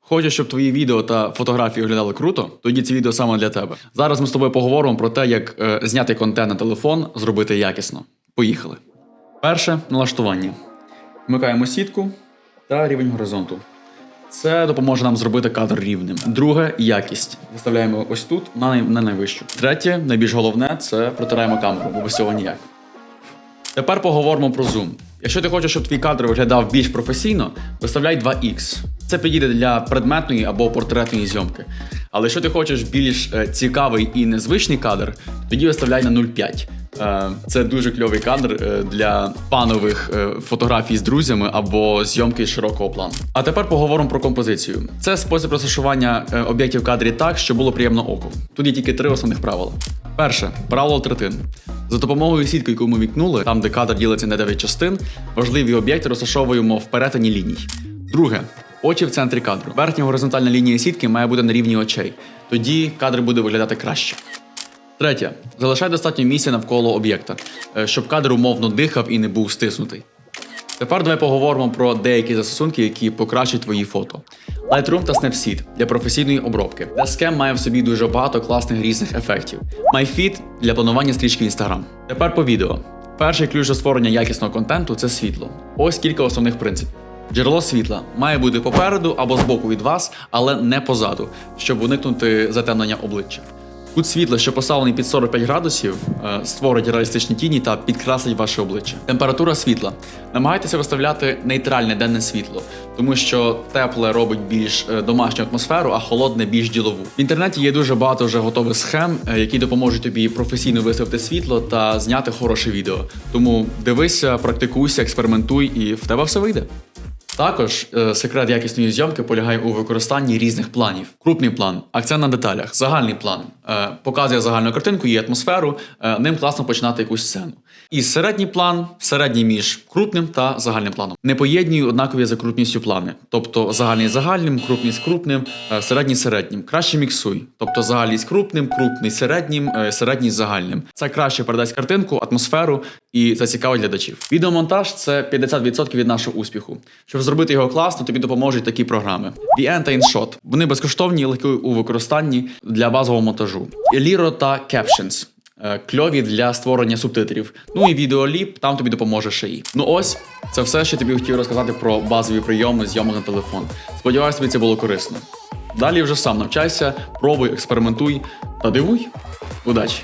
Хочеш, щоб твої відео та фотографії виглядали круто? Тоді це відео саме для тебе. Зараз ми з тобою поговоримо про те, як е, зняти контент на телефон, зробити якісно. Поїхали. Перше налаштування. Вмикаємо сітку та рівень горизонту. Це допоможе нам зробити кадр рівним. Друге якість. Виставляємо ось тут на, на найвищу. Третє, найбільш головне, це протираємо камеру, бо без цього ніяк. Тепер поговоримо про зум. Якщо ти хочеш, щоб твій кадр виглядав більш професійно, виставляй 2х. Це підійде для предметної або портретної зйомки. Але якщо ти хочеш більш е, цікавий і незвичний кадр, тоді виставляй на 0,5. Е, Це дуже кльовий кадр е, для фанових е, фотографій з друзями або зйомки з широкого плану. А тепер поговоримо про композицію. Це спосіб розташування об'єктів в кадрі так, щоб було приємно оку. Тут є тільки три основних правила. Перше правило третин. За допомогою сітки, яку ми вікнули, там де кадр ділиться на 9 частин, важливі об'єкти розташовуємо в перетині ліній. Друге очі в центрі кадру. Верхня горизонтальна лінія сітки має бути на рівні очей. Тоді кадр буде виглядати краще. Третє. Залишай достатньо місця навколо об'єкта, е, щоб кадр умовно дихав і не був стиснутий. Тепер давай поговоримо про деякі застосунки, які покращать твої фото. Lightroom та Snapseed для професійної обробки. Dashcam має в собі дуже багато класних різних ефектів. MyFit для планування стрічки Instagram. Тепер по відео. Перший ключ до створення якісного контенту це світло. Ось кілька основних принципів. Джерело світла має бути попереду або збоку від вас, але не позаду, щоб уникнути затемнення обличчя. Кут світла, що поставлений під 45 градусів, е, створить реалістичні тіні та підкреслить ваше обличчя. Температура світла. Намагайтеся виставляти нейтральне денне світло, тому що тепле робить більш е, домашню атмосферу, а холодне більш ділову. В інтернеті є дуже багато вже готових схем, е, які допоможуть тобі професійно виставити світло та зняти хороше відео. Тому дивися, практикуйся, експериментуй, і в тебе все вийде. Також е, секрет якісної зйомки полягає у використанні різних планів. Крупний план, акцент на деталях, загальний план е, показує загальну картинку і атмосферу. е, ним класно починати якусь сцену. І середній план, середній між крупним та загальним планом. Не поєднуй однакові за крупністю плани, тобто загальний загальним, крупний з крупним, середній середнім. Краще міксуй, тобто загальний з крупним, крупний середнім, середній загальним. Це краще передасть картинку, атмосферу і зацікавить глядачів. Відеомонтаж це 50% від нашого успіху. Щоб зробити його класно, тобі допоможуть такі програми: VN та InShot. Вони безкоштовні легкі у використанні для базового монтажу. Eliro та Captions. е, Кльові для створення субтитрів. Ну і відеоліп, там тобі допоможе шиї. Ну ось, це все, що тобі хотів розказати про базові прийоми зйомок на телефон. Сподіваюсь, тобі це було корисно. Далі вже сам навчайся, пробуй, експериментуй та дивуй. Удачі!